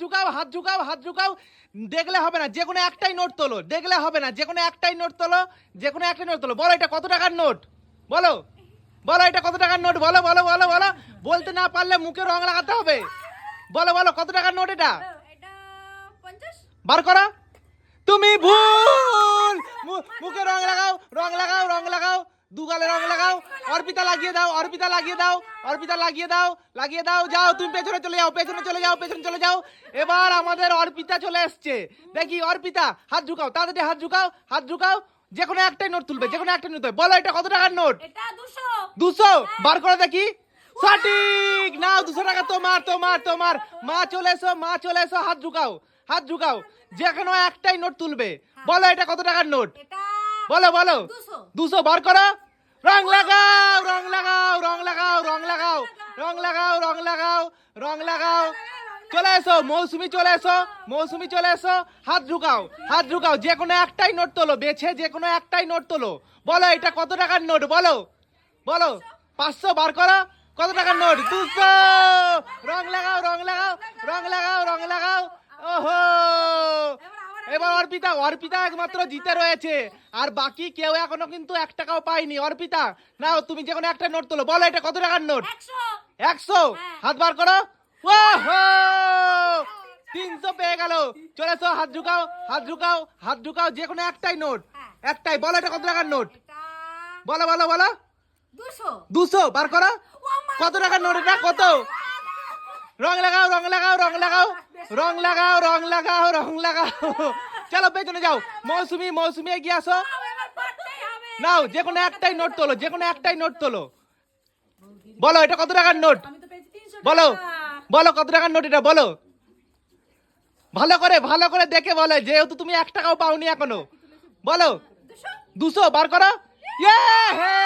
ঝুকাও হাত ঝুকাও হাত ঝুকাও দেখলে হবে না। যে কোনো একটাই নোট তোলো দেখলে হবে না। যে কোনো একটাই নোট তোলো যে কোনো একটাই নোট তোলো। বলো এটা কত টাকার নোট? বলো। বলো এটা কত টাকার নোট? বলো বলো বলো বলো। বলতে না পারলে মুখে রং লাগাতে হবে। বলো বলো কত টাকার নোট এটা? বার করো। তুমি ভুল! মুখে রং লাগাও রং লাগাও রং লাগাও। দুগালে রং লাগাও অর্পিতা লাগিয়ে দাও অর্পিতা লাগিয়ে দাও অর্পিতা লাগিয়ে দাও লাগিয়ে দাও যাও তুমি পেছনে চলে যাও পেছনে চলে যাও পেছনে চলে যাও। এবার আমাদের অর্পিতা চলে এসছে। দেখি অর্পিতা হাত ঝুকাও তাড়াতাড়ি হাত ঝুকাও হাত ঝুকাও। যে কোনো একটাই নোট তুলবে যে কোনো একটা নোট বলো এটা কত টাকার নোট? দুশো। দুশো? বার করে দেখি। সঠিক। নাও দুশো টাকা তোমার তোমার তোমার। মা চলে এসো মা চলে এসো হাত ঝুকাও হাত ঝুকাও। যে কোনো একটাই নোট তুলবে। বলো এটা কত টাকার নোট? এটা বলো বলো। দুশো। বার করো। রং লাগাও রং লাগাও রং লাগাও রং লাগাও। রং লাগাও রং লাগাও রং লাগাও। চলে এসো মৌসুমি চলে এসো মৌসুমি চলে এসো। হাত ঢুকাও হাত ঢুকাও। যে কোনো একটাই নোট তোলো বেছে যে কোনো একটাই নোট তোলো। বলো এটা কত টাকার নোট? বলো বলো। পাঁচশো বার করো কত টাকার নোট? দুশো। রং লাগাও রং লাগাও রং লাগাও রং লাগাও। এবার অর্পিতা অর্পিতা একমাত্র জিতে রয়েছে। আর বাকি কেউ এখনও কিন্তু এক টাকাও পায়নি। অর্পিতা নাও তুমি যে কোনো একটা নোট তোলো। বলো এটা কত টাকার নোট? একশো। হ্যাঁ। হাত বার করো। তিনশো পেয়ে গেল। চলে এসো হাত ঝুকাও হাত ঝুকাও হাত ঝুকাও যে কোনো একটাই নোট। হ্যাঁ। একটাই। বলো এটা কত টাকার নোট? বলো বলো বলো। দুশো। দুশো? বার করো। কত টাকার নোট এটা? কত? রং লাগাও রং লাগাও রং লাগাও। রং লাগাও রং লাগাও রং লাগাও। চলো পেছনে যাও। মৌসুমি মৌসুমি এগিয়ে আসো। নাও যে কোনো একটাই নোট তোলো যে কোনো একটাই নোট তোলো। বলো এটা কত টাকার নোট বলো বলো কত টাকার নোট এটা বলো। ভালো করে ভালো করে দেখে বলো যেহেতু তুমি এক টাকাও পাওনি এখনও। বলো। দুশো? বার করো। ইয়ে! হে!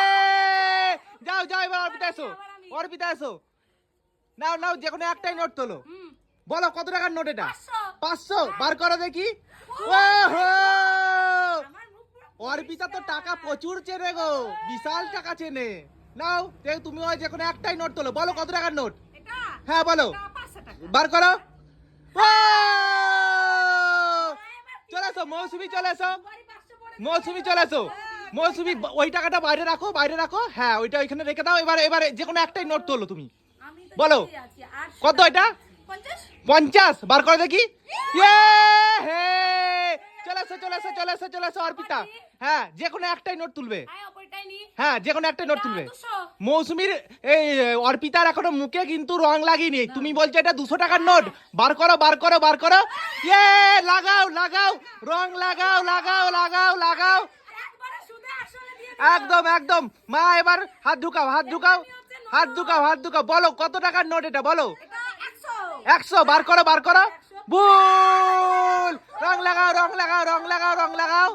যাও যাও এবার অর্পিতা এসো। অর্পিতা এসো। নাও নাও যে কোনো একটাই নোট তোলো। বলো কত টাকার নোট এটা? পাঁচশো। পাঁচশো? বার করো দেখি। অর্পিতা তো টাকা প্রচুর চেনে গো বিশাল টাকা চেনে। নাও দেখ তুমি ওই যে কোনো একটাই নোট তোলো। বলো কত টাকার নোট হ্যাঁ বলো। বার করো। ও! চলে এসো মৌসুমি চলে এসো। মৌসুমি চলে এসো। মৌসুমি ওই টাকাটা বাইরে রাখো বাইরে রাখো। হ্যাঁ ওইটা ওইখানে রেখে দাও। এবার এবারে যে কোনো একটাই নোট তোলো তুমি। বলো। কত এটা? পঞ্চাশ? বার করে দেখি। ইয়ে! হে! চলে এসো চলে এসো চলে এসো চলে এসো অর্পিতা। হ্যাঁ যে কোনো একটাই নোট তুলবে। হ্যাঁ হ্যাঁ যে কোনো একটাই নোট তুলবে। মৌসুমির এই অর্পিতার এখনও মুখে কিন্তু রং লাগিনি। তুমি বলছো এটা দুশো টাকার নোট। বার করো বার করো বার করো। ইয়ে! লাগাও লাগাও। রং লাগাও লাগাও লাগাও লাগাও। একদম একদম। মা এবার হাত ঢুকাও হাত ঢুকাও। হাত দুকাও হাত দুকাও বলো কত টাকার নোট এটা? বলো। একশো। বার করো বার করো। ভুল। রং লাগাও রং লাগাও রং লাগাও রং লাগাও।